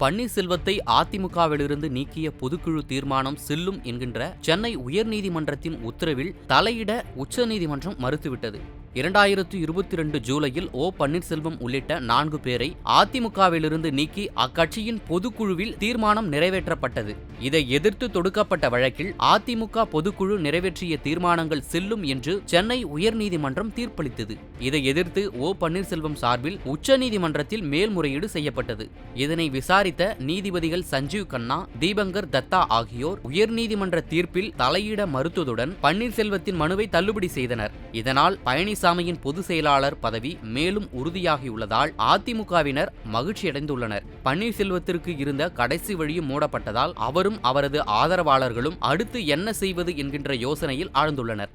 பன்னீர்செல்வத்தை அதிமுகவிலிருந்து நீக்கிய பொதுக்குழு தீர்மானம் செல்லும் என்கின்ற சென்னை உயர்நீதிமன்றத்தின் உத்தரவில் தலையிட உச்சநீதிமன்றம் மறுத்துவிட்டது. இரண்டாயிரத்து இருபத்தி ரெண்டு ஜூலையில் ஓ பன்னீர்செல்வம் உள்ளிட்ட நான்கு பேரை அதிமுகவிலிருந்து நீக்கி அக்கட்சியின் பொதுக்குழுவில் தீர்மானம் நிறைவேற்றப்பட்டது. இதை எதிர்த்து தொடுக்கப்பட்ட வழக்கில் அதிமுக பொதுக்குழு நிறைவேற்றிய தீர்மானங்கள் செல்லும் என்று சென்னை உயர்நீதிமன்றம் தீர்ப்பளித்தது. இதை எதிர்த்து ஓ பன்னீர்செல்வம் சார்பில் உச்சநீதிமன்றத்தில் மேல்முறையீடு செய்யப்பட்டது. இதனை விசாரி விசாரித்த நீதிபதிகள் சஞ்சீவ் கண்ணா தீபங்கர் தத்தா ஆகியோர் உயர்நீதிமன்ற தீர்ப்பில் தலையிட மறுத்ததுடன் பன்னீர்செல்வத்தின் மனுவை தள்ளுபடி செய்தனர். இதனால் பழனிசாமியின் பொதுச் செயலாளர் பதவி மேலும் உறுதியாகியுள்ளதால் அதிமுகவினர் மகிழ்ச்சியடைந்துள்ளனர். பன்னீர்செல்வத்திற்கு இருந்த கடைசி வழியும் மூடப்பட்டதால் அவரும் அவரது ஆதரவாளர்களும் அடுத்து என்ன செய்வது என்கின்ற யோசனையில் ஆழ்ந்துள்ளனர்.